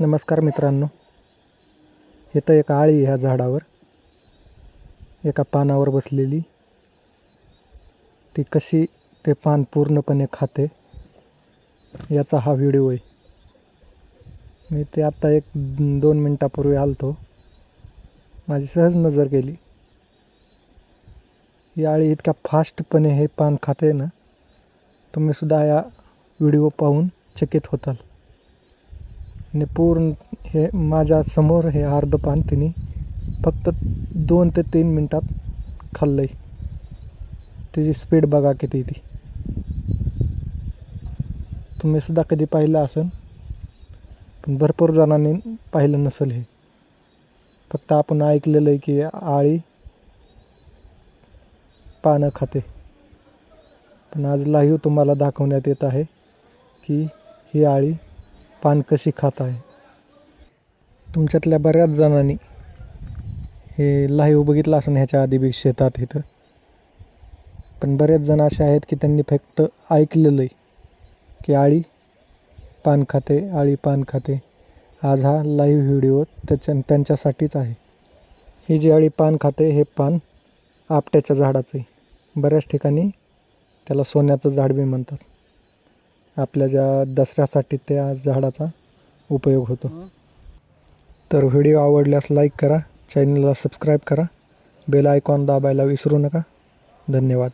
नमस्कार मित्रांनो. इथं एक आळी ह्या झाडावर. एका पानावर बसलेली. ती कशी ते पान पूर्णपणे खाते याचा हा व्हिडिओ आहे. मी ते आत्ता एक दोन मिनटापूर्वी आलतो. माझी सहज नजर गेली. ही आळी इतक्या फास्टपणे हे पान खाते ना तुम्हीसुद्धा या व्हिडिओ पाहून चकित होताल. आणि पूर्ण हे माझ्यासमोर हे अर्ध पान तिने फक्त दोन ते तीन मिनटात खाल्लं आहे त्याची स्पीड बघा किती ती. तुम्ही सुद्धा कधी पाहिलं असेल पण भरपूर जणांनी पाहिलं नसेल हे. फक्त आपण ऐकलेलं आहे की आळी पानं खाते. पण आज लाईव्ह तुम्हाला दाखवण्यात येत आहे की ही आळी पान कशी खात आहे? तुमच्यातल्या बऱ्याच जणांनी हे लाईव्ह बघितलं असं ह्याच्या आधी बी शेतात इथं. पण बरेच जण असे आहेत की त्यांनी फक्त ऐकलेलं आहे की आळी पान खाते आळी पान खाते. आज हा लाईव्ह व्हिडिओ त्याच्या त्यांच्यासाठीच आहे. ही जी आळी पान खाते हे पान आपट्याच्या झाडाचं आहे. बऱ्याच ठिकाणी त्याला सोन्याचं झाड बी म्हणतात. आपल्या ज्या दसऱ्यासाठी त्या झाडाचा उपयोग होतो. तर व्हिडिओ आवडल्यास लाईक करा चॅनलला सबस्क्राईब करा बेल आयकॉन दाबायला विसरू नका. धन्यवाद.